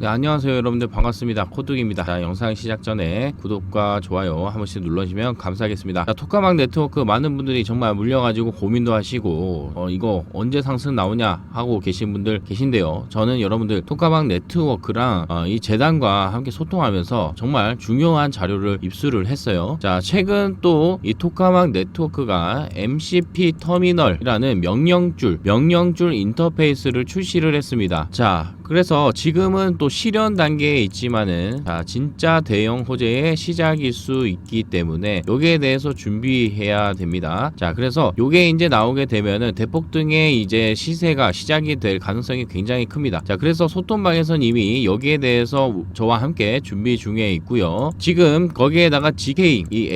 네, 안녕하세요 여러분들. 반갑습니다. 코둑입니다. 자 영상 시작 전에 구독과 좋아요 한 번씩 눌러주시면 감사하겠습니다. 자 토카막 네트워크 많은 분들이 정말 물려가지고 고민도 하시고 어 이거 언제 상승 나오냐 하고 계신 분들 계신데요. 저는 여러분들 토카막 네트워크랑 어, 이 재단과 함께 소통하면서 정말 중요한 자료를 입수를 했어요. 자 최근 또이 토카막 네트워크가 MCP 터미널이라는 명령줄 명령줄 인터페이스를 출시를 했습니다. 자 그래서 지금은 또 실현 단계에 있지만은 자 진짜 대형 호재의 시작일 수 있기 때문에 여기에 대해서 준비해야 됩니다. 자 그래서 요게 이제 나오게 되면은 대폭 등의 이제 시세가 시작이 될 가능성이 굉장히 큽니다. 자 그래서 소통방에선 이미 여기에 대해서 저와 함께 준비 중에 있고요. 지금 거기에다가 GK 이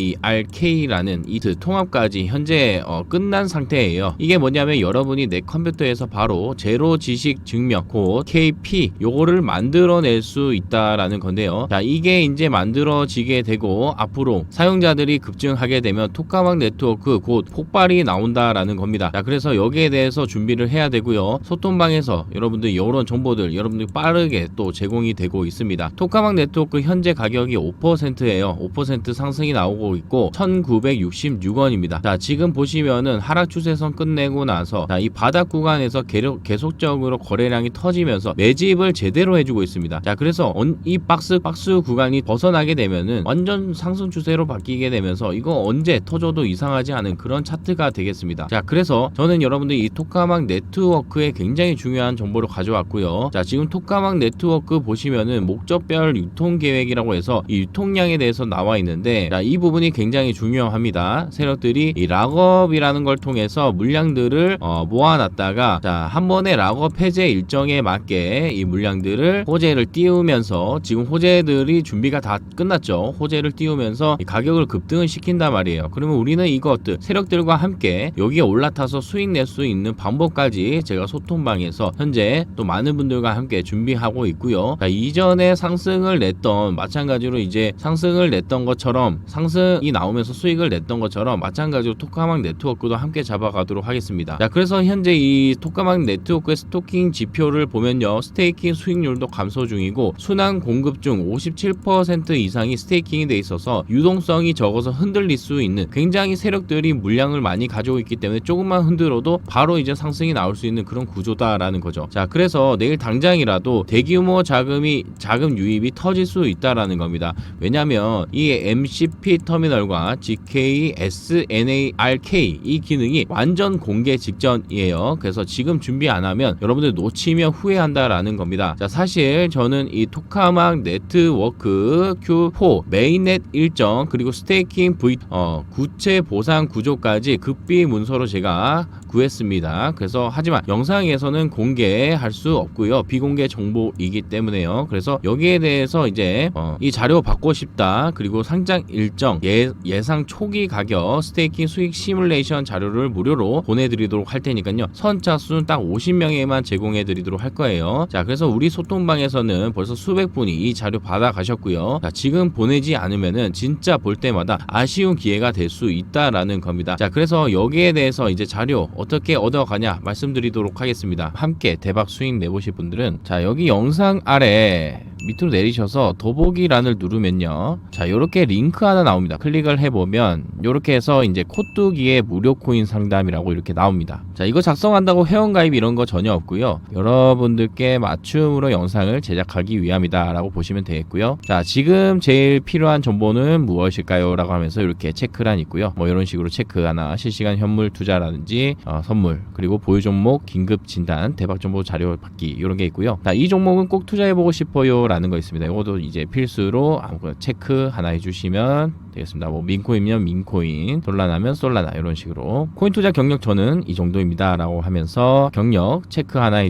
SNARK라는 이 통합까지 현재 어, 끝난 상태예요. 이게 뭐냐면 여러분이 내 컴퓨터에서 바로 제로 지식 증명 곧 KP 요거를 만들어낼 수 있다라는 건데요. 자 이게 이제 만들어지게 되고 앞으로 사용자들이 급증하게 되면 톡가막 네트워크 곧 폭발이 나온다라는 겁니다. 자 그래서 여기에 대해서 준비를 해야 되고요. 소통방에서 여러분들 이런 정보들 여러분들 빠르게 또 제공이 되고 있습니다. 톡가막 네트워크 현재 가격이 5%예요. 5% 상승이 나오고 있고 1966원입니다. 자 지금 보시면은 하락 추세선 끝내고 나서 자, 이 바닥 구간에서 계속, 계속적으로 거래 량이 터지면서 매집을 제대로 해주고 있습니다. 자, 그래서 언- 이 박스 박스 구간이 벗어나게 되면은 완전 상승 추세로 바뀌게 되면서 이거 언제 터져도 이상하지 않은 그런 차트가 되겠습니다. 자, 그래서 저는 여러분들 이 토카막 네트워크에 굉장히 중요한 정보를 가져왔고요. 자, 지금 토카막 네트워크 보시면은 목적별 유통 계획이라고 해서 이 유통량에 대해서 나와 있는데 자, 이 부분이 굉장히 중요합니다. 세력들이 이 락업이라는 걸 통해서 물량들을 어, 모아놨다가 자, 한 번에 락업 해제 일정에 맞게 이 물량들을 호재를 띄우면서 지금 호재들이 준비가 다 끝났죠. 호재를 띄우면서 이 가격을 급등을 시킨단 말이에요. 그러면 우리는 이것들 세력들과 함께 여기에 올라타서 수익 낼 수 있는 방법까지 제가 소통방에서 현재 또 많은 분들과 함께 준비하고 있고요. 자, 이전에 상승을 냈던 마찬가지로 이제 상승을 냈던 것처럼 상승이 나오면서 수익을 냈던 것처럼 마찬가지로 토카막 네트워크도 함께 잡아가도록 하겠습니다. 자, 그래서 현재 이 토카막 네트워크의 스토킹 지표를 보면요. 스테이킹 수익률도 감소 중이고 순환 공급 중 57% 이상이 스테이킹이 돼 있어서 유동성이 적어서 흔들릴 수 있는 굉장히 세력들이 물량을 많이 가지고 있기 때문에 조금만 흔들어도 바로 이제 상승이 나올 수 있는 그런 구조다라는 거죠. 자, 그래서 내일 당장이라도 대규모 자금이 자금 유입이 터질 수 있다라는 겁니다. 왜냐하면 이 MCP 터미널과 GK SNARK 이 기능이 완전 공개 직전이에요. 그래서 지금 준비 안 하면 여러분들 놓치면 후회한다라는 겁니다. 자, 사실 저는 이 토카막 네트워크 Q4 메인넷 일정 그리고 스테이킹 V 어, 구체 보상 구조까지 급비 문서로 제가 구했습니다. 그래서 하지만 영상에서는 공개할 수 없고요. 비공개 정보이기 때문에요. 그래서 여기에 대해서 이제 어, 이 자료 받고 싶다. 그리고 상장 일정 예, 예상 초기 가격 스테이킹 수익 시뮬레이션 자료를 무료로 보내드리도록 할 테니까요. 선착순 딱 50명에만 제공 해 드리도록 할 거예요. 자, 그래서 우리 소통방에서는 벌써 수백 분이 이 자료 받아 가셨고요. 자, 지금 보내지 않으면은 진짜 볼 때마다 아쉬운 기회가 될 수 있다라는 겁니다. 자, 그래서 여기에 대해서 이제 자료 어떻게 얻어가냐 말씀드리도록 하겠습니다. 함께 대박 수익 내보실 분들은 자, 여기 영상 아래 밑으로 내리셔서 더보기란을 누르면요. 자, 요렇게 링크 하나 나옵니다. 클릭을 해보면 요렇게 해서 이제 코뚜기의 무료 코인 상담이라고 이렇게 나옵니다. 자, 이거 작성한다고 회원가입 이런 거 전혀 없고요. 여러분들께 맞춤으로 영상을 제작하기 위함이다 라고 보시면 되겠고요. 자, 지금 제일 필요한 정보는 무엇일까요? 라고 하면서 이렇게 체크란 있고요. 뭐 이런 식으로 체크 하나 실시간 현물 투자라든지 어, 선물 그리고 보유 종목 긴급 진단 대박 정보 자료 받기 이런 게 있고요. 자, 이 종목은 꼭 투자해 보고 싶어요 라는 거 있습니다. 이것도 이제 필수로 아무거나 체크 하나 해주시면 되겠습니다. 뭐 민코인이면 민코인, 솔라나면 솔라나 이런 식으로 코인 투자 경력 저는 이 정도입니다라고 하면서 경력 체크 하나 해